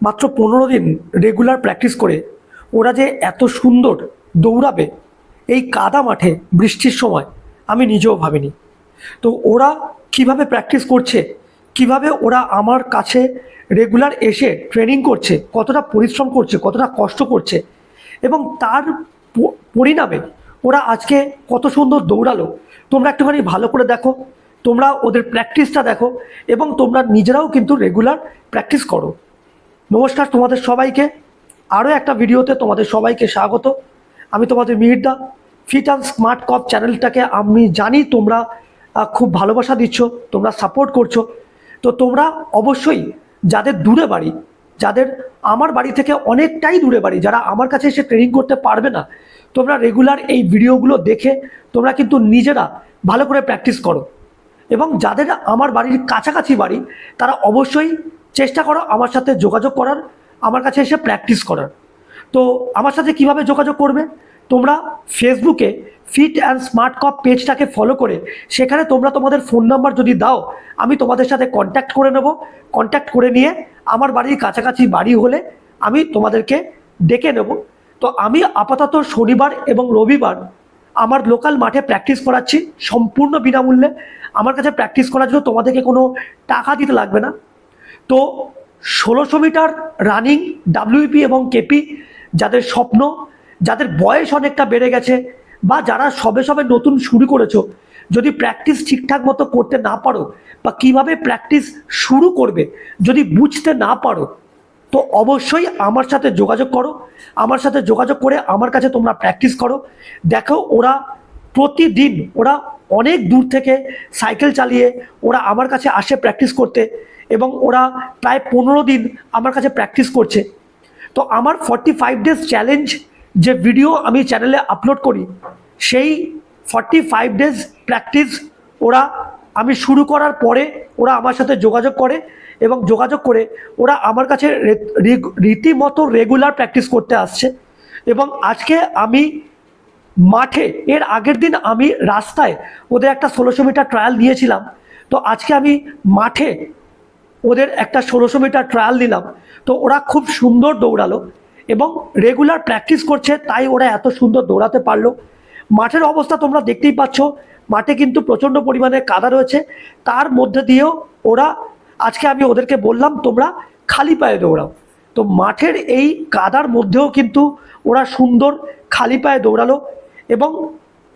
মাত্র পনেরো দিন রেগুলার প্র্যাকটিস করে ওরা যে এত সুন্দর দৌড়াবে এই কাদা মাঠে বৃষ্টির সময় আমি নিজেও ভাবিনি। তো ওরা কীভাবে প্র্যাকটিস করছে, কীভাবে ওরা আমার কাছে রেগুলার এসে ট্রেনিং করছে, কতটা পরিশ্রম করছে, কতটা কষ্ট করছে এবং তার পরিণামে ওরা আজকে কত সুন্দর দৌড়ালো, তোমরা একটুখানি ভালো করে দেখো, তোমরা ওদের প্র্যাকটিসটা দেখো এবং তোমরা নিজেরাও কিন্তু রেগুলার প্র্যাকটিস করো। নমস্কার তোমাদের সবাইকে। আরও একটা ভিডিওতে তোমাদের সবাইকে স্বাগত। আমি তোমাদের মিহিরদা। ফিট অ্যান্ড স্মার্ট কপ চ্যানেলটাকে আমি জানি তোমরা খুব ভালোবাসা দিচ্ছ, তোমরা সাপোর্ট করছ। তো তোমরা অবশ্যই যাদের দূরে বাড়ি, যাদের আমার বাড়ি থেকে অনেকটাই দূরে বাড়ি, যারা আমার কাছে এসে ট্রেনিং করতে পারবে না, তোমরা রেগুলার এই ভিডিওগুলো দেখে তোমরা কিন্তু নিজেরা ভালো করে প্র্যাকটিস করো। এবং যাদের আমার বাড়ির কাছাকাছি বাড়ি, তারা অবশ্যই চেষ্টা করো আমার সাথে যোগাযোগ করার, আমার কাছে এসে প্র্যাকটিস করার। তো আমার সাথে কীভাবে যোগাযোগ করবে? তোমরা ফেসবুকে ফিট অ্যান্ড স্মার্ট কপ পেজটাকে ফলো করে সেখানে তোমরা তোমাদের ফোন নাম্বার যদি দাও, আমি তোমাদের সাথে কন্ট্যাক্ট করে নেব। কন্ট্যাক্ট করে নিয়ে আমার বাড়ির কাছাকাছি বাড়ি হলে আমি তোমাদেরকে ডেকে নেব। তো আমি আপাতত শনিবার এবং রবিবার আমার লোকাল মাঠে প্র্যাকটিস করাচ্ছি সম্পূর্ণ বিনামূল্যে। আমার কাছে প্র্যাকটিস করার জন্য তোমাদেরকে কোনো টাকা দিতে লাগবে না। তো ষোলোশো মিটার রানিং ডাব্লিউপি এবং কেপি যাদের স্বপ্ন, যাদের বয়স অনেকটা বেড়ে গেছে বা যারা সবে সবে নতুন শুরু করেছ, যদি প্র্যাকটিস ঠিকঠাক মতো করতে না পারো বা কীভাবে প্র্যাকটিস শুরু করবে যদি বুঝতে না পারো, তো অবশ্যই আমার সাথে যোগাযোগ করো। আমার সাথে যোগাযোগ করে আমার কাছে তোমরা প্র্যাকটিস করো। দেখো ওরা প্রতিদিন ওরা অনেক দূর থেকে সাইকেল চালিয়ে ওরা আমার কাছে আসে প্র্যাকটিস করতে এবং ওরা প্রায় পনেরো দিন আমার কাছে প্র্যাকটিস করছে। তো আমার ফর্টি ফাইভ ডেজ চ্যালেঞ্জ যে ভিডিও আমি চ্যানেলে আপলোড করি, সেই ফর্টি ফাইভ ডেজ প্র্যাকটিস ওরা আমি শুরু করার পরে ওরা আমার সাথে যোগাযোগ করে এবং যোগাযোগ করে ওরা আমার কাছে রীতিমতো রেগুলার প্র্যাকটিস করতে আসছে। এবং আজকে আমি মাঠে। এর আগের দিন আমি রাস্তায় ওদের একটা ষোলোশো মিটার ট্রায়াল নিয়েছিলাম। তো আজকে আমি মাঠে ওদের একটা ষোলোশো মিটার ট্রায়াল দিলাম তো ওরা খুব সুন্দর দৌড়ালো এবং রেগুলার প্র্যাকটিস করছে, তাই ওরা এত সুন্দর দৌড়াতে পারল। মাঠের অবস্থা তোমরা দেখতেই পাচ্ছ, মাঠে কিন্তু প্রচণ্ড পরিমাণে কাদা রয়েছে। তার মধ্যে দিয়েও ওরা, আজকে আমি ওদেরকে বললাম, তোমরা খালি পায়ে দৌড়াও। তো মাঠের এই কাদার মধ্যেও কিন্তু ওরা সুন্দর খালি পায়ে দৌড়ালো। এবং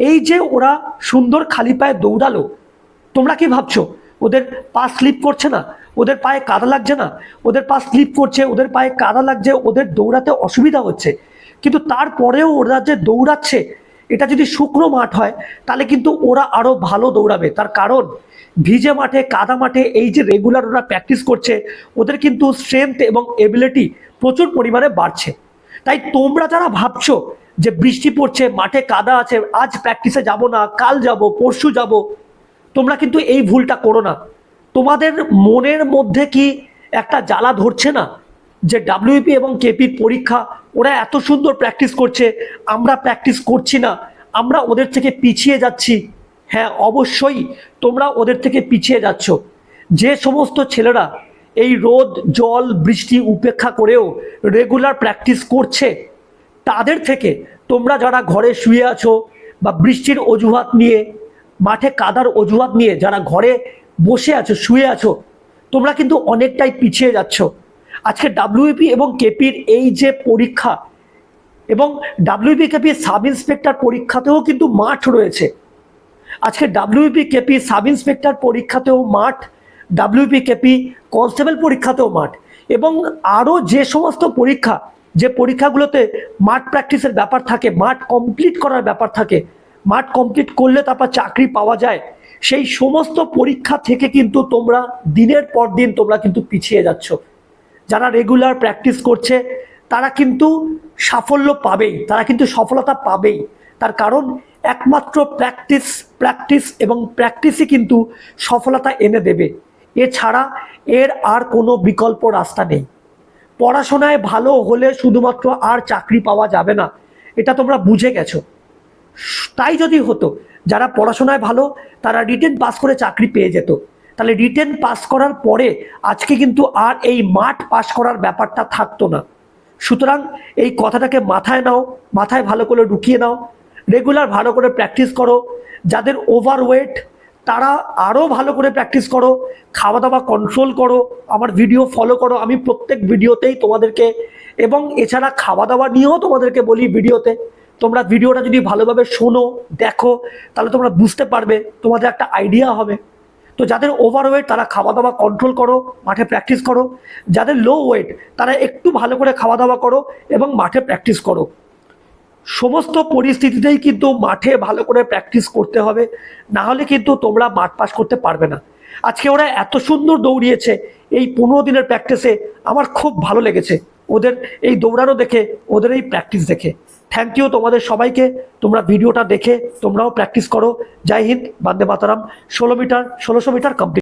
এই যে ওরা সুন্দর খালি পায়ে দৌড়ালো, তোমরা কি ভাবছ? ওদের পা স্লিপ করছে না? ওদের পায়ে কাদা লাগছে না? ওদের পা স্লিপ করছে, ওদের পায়ে কাদা লাগছে, ওদের দৌড়াতে অসুবিধা হচ্ছে। কিন্তু তারপরেও ওরা যে দৌড়াচ্ছে, এটা যদি শুকনো মাঠ হয়, তাহলে কিন্তু ওরা আরও ভালো দৌড়াবে। তার কারণ, ভিজে মাঠে, কাদা মাঠে, এই যে রেগুলার ওরা প্র্যাকটিস করছে, ওদের কিন্তু স্ট্রেংথ এবং এবিলিটি প্রচুর পরিমাণে বাড়ছে। তাই তোমরা যারা ভাবছ যে বৃষ্টি পড়ছে, মাঠে কাদা আছে, আজ প্র্যাকটিসে যাব না, কাল যাব, পরশু যাব, তোমরা কিন্তু এই ভুলটা করো না। তোমাদের মনের মধ্যে কি একটা জ্বালা ধরছে না? যে ডাব্লিউপি এবং কেপির পরীক্ষা, ওরা এত সুন্দর প্র্যাকটিস করছে, আমরা প্র্যাকটিস করছি না, আমরা ওদের থেকে পিছিয়ে যাচ্ছি। হ্যাঁ অবশ্যই তোমরা ওদের থেকে পিছিয়ে যাচ্ছ। যে সমস্ত ছেলেরা এই রোদ, জল, বৃষ্টি উপেক্ষা করেও রেগুলার প্র্যাকটিস করছে। তাদের থেকে তোমরা যারা ঘরে শুয়ে আছো বা বৃষ্টির অজুহাত নিয়ে, মাঠে কাদার অজুহাত নিয়ে যারা ঘরে বসে আছো, শুয়ে আছো, তোমরা কিন্তু অনেকটাই পিছিয়ে যাচ্ছ। আজকে ডাব্লিউপি এবং কেপির এই যে পরীক্ষা এবং ডাব্লিউপি কেপির সাব ইন্সপেক্টর পরীক্ষাতেও কিন্তু মাঠ রয়েছে। আজকে ডাব্লিউপি কেপি সাব ইন্সপেক্টর পরীক্ষাতেও মাঠ ডাব্লিউপি কেপি কনস্টেবল পরীক্ষাতেও মাঠ। এবং আরও যে সমস্ত পরীক্ষা, যে পরীক্ষাগুলোতে মাঠ প্র্যাকটিসের ব্যাপার থাকে, মাঠ কমপ্লিট করার ব্যাপার থাকে, মাঠ কমপ্লিট করলে তারপর চাকরি পাওয়া যায়, সেই সমস্ত পরীক্ষা থেকে কিন্তু তোমরা দিনের পর দিন তোমরা কিন্তু পিছিয়ে যাচ্ছ। যারা রেগুলার প্র্যাকটিস করছে, তারা কিন্তু সাফল্য পাবেই, তারা কিন্তু সফলতা পাবেই। তার কারণ একমাত্র প্র্যাকটিস প্র্যাকটিস এবং প্র্যাকটিসই কিন্তু সফলতা এনে দেবে। এছাড়া এর আর কোনো বিকল্প রাস্তা নেই। পড়াশোনায় ভালো হলে শুধুমাত্র আর চাকরি পাওয়া যাবে না, এটা তোমরা বুঝে গেছো। তাই যদি হতো, যারা পড়াশোনায় ভালো, তারা রিটেন পাস করে চাকরি পেয়ে যেত। তাহলে রিটেন পাস করার পরে আজকে কিন্তু আর এই মাঠ পাস করার ব্যাপারটা থাকতো না। সুতরাং এই কথাটাকে মাথায় নাও, মাথায় ভালো করে ঢুকিয়ে নাও রেগুলার ভালো করে প্র্যাকটিস করো, যাদের ওভারওয়েট তারা আরও ভালো করে প্র্যাকটিস করো খাওয়া দাওয়া কন্ট্রোল করো, আমার ভিডিও ফলো করো, আমি প্রত্যেক ভিডিওতেই তোমাদেরকে এবং এছাড়া খাওয়া দাওয়া নিয়েও তোমাদেরকে বলি ভিডিওতে তোমরা ভিডিওটা যদি ভালোভাবে শোনো, দেখো, তাহলে তোমরা বুঝতে পারবে, তোমাদের একটা আইডিয়া হবে। তো যাদের ওভারওয়েট তারা খাওয়া দাওয়া কন্ট্রোল করো, মাঠে প্র্যাকটিস করো, যাদের লো ওয়েট তারা একটু ভালো করে খাওয়া দাওয়া করো এবং মাঠে প্র্যাকটিস করো। সমস্ত পরিস্থিতিতেই কিন্তু মাঠে ভালো করে প্র্যাকটিস করতে হবে, না হলে কিন্তু তোমরা মাঠ পাস করতে পারবে না। আজকে ওরা এত সুন্দর দৌড়িয়েছে, এই পনেরো দিনের প্র্যাকটিসে আমার খুব ভালো লেগেছে। ওদের এই দৌড়ানো দেখে, ওদের এই প্র্যাকটিস দেখে। থ্যাংক ইউ তোমাদের সবাইকে, তোমরা ভিডিওটা দেখে তোমরাও প্র্যাকটিস করো। জয় হিন্দ, বান্দে মাতারাম। ষোলো মিটার, ষোলোশো মিটার কমপ্লিট